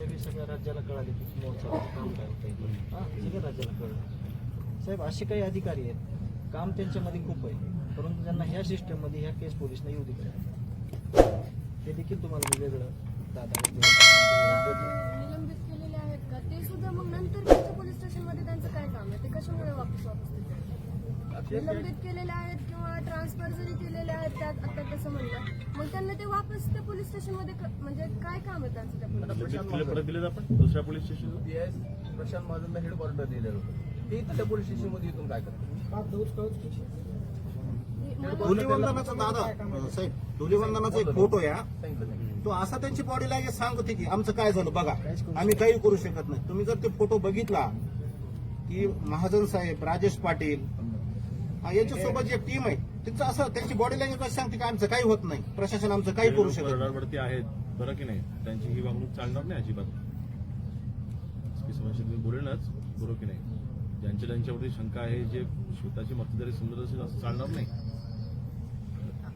सगळ्या राज्याला कळाले की मोर्चाचं काम काय होतं सगळ्या राज्याला कळलं. साहेब असे काही अधिकारी आहेत. काम त्यांच्यामध्ये खूप आहे. परंतु त्यांना ह्या सिस्टममध्ये ह्या केस पोलिसला येऊ दिलं ते देखील तुम्हाला वेगळं दादा निलंबित केलेले आहेत का? ते सुद्धा मग नंतर पोलीस स्टेशनमध्ये त्यांचं काय काम आहे? ते कशामुळे वापस वापस निलंबित केलेले आहेत किंवा ट्रान्सफर जरी केलेले आहेत त्यात आता तसं म्हणलं मग त्यांना ते वापस त्या पोलीस स्टेशनमध्ये क- म्हणजे काय काम आहे त्यांचं त्या पोलीस तिला परत आपण? दुसऱ्या पोलीस स्टेशन पीएस प्रशांत महाजनला हेड क्वार्टर दिलेलं होतं. ते इथं पोलीस स्टेशनमध्ये येऊन काय करतात? धुलीवंदनाचा दादा साहेब धुलीवंदनाचा एक फोटो या. सांगितलं नाही तो असा त्यांची बॉडी लँग्वेज सांगते की आमचं काय झालं बघा आम्ही काही करू शकत नाही. तुम्ही जर ते फोटो बघितला की महाजन साहेब राजेश पाटील यांच्यासोबत जी टीम आहे त्यांचं असं त्यांची बॉडी लँग्वेज सांगते की आमचं काही होत नाही. प्रशासन आमचं काही करू शकत नाही. आहेत बरं की नाही? त्यांची ही वागणूक चालणार नाही अजिबात. तुम्ही बोलेलच बरोबर की नाही? ज्यांच्या ज्यांच्यावरती शंका आहे जे स्वतःची मतदारी समजत असेल असं चालणार नाही.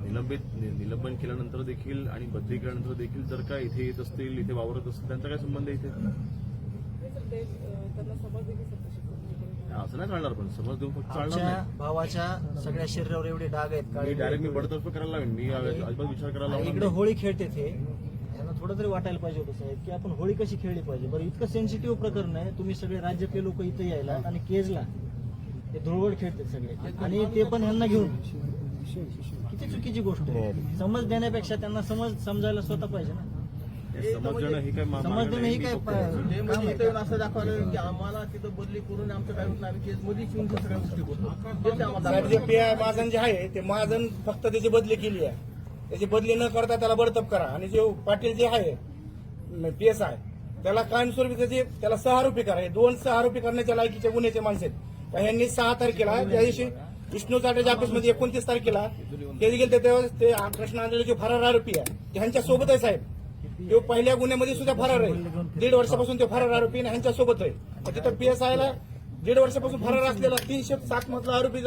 निलंबित नि- निलंबन केल्यानंतर देखील आणि बदली केल्यानंतर देखील जर का इथे येत असतील इथे वावरत असतील त्यांचा काय संबंध आहे इथे? हा, असं नाही चालणार पण समज देऊन फक्त चालणार आमच्या नाही. भावाच्या सगळ्या शरीरावर एवढे डाग आहेत मी डायरेक्ट मी बडतर्फ करायला लावेन मी अजिबात विचार करायला आणि लावणार इकडे नाही. होळी खेळते ते. यांना थोडं तरी वाटायला पाहिजे होतं साहेब की आपण होळी कशी खेळली पाहिजे? बरं इतकं सेन्सिटिव्ह प्रकरण आहे. तुम्ही सगळे राज्यातले लोक इथे यायला आणि केजला ते धुळवड खेळतात सगळे. आणि ते पण ह्यांना घेऊन. किती चुकीची गोष्ट आहे. समज देण्यापेक्षा त्यांना समज समजायला स्वतः पाहिजे ना. हे समजणं ही काय मा- समज मागणं देणं नाही, ही मी काय ते म्हणजे इथं येऊन असं दाखवलं की आम्हाला तिथं बदली करून आमचं काय होत नाही. आम्ही येऊन सगळ्या गोष्टी करतो जे. पी महाजन जे आहे ते महाजन फक्त त्याची बदली केली आहे. त्याची बदली न करता त्याला बडतप करा. आणि जे पाटील जे आहे पी एस आय त्याला कायमस्वरूपी त्याचे त्याला सहा आरोपी करा. हे दोन सहा आरोपी करण्याच्या लायकीचे गुन्ह्याचे माणसं आहेत. ह्यांनी सहा तारखेला त्या दिवशी विष्णू चाटेच्या ऑफिसमध्ये एकोणतीस तारखेला ते गेले त्यावेळेस ते कृष्ण आंधळे जे फरार आरोपी आहे. ते ह्यांच्या सोबत आहे साहेब. तो पहिल्या गुन्ह्यामध्ये सुद्धा फरार आहे. दीड वर्षापासून ते फरार आरोपी यांच्यासोबत ह्यांच्या सोबत आहे. तिथं पी एस दीड वर्षापासून फरार असलेला तीनशे सात मधला आरोपी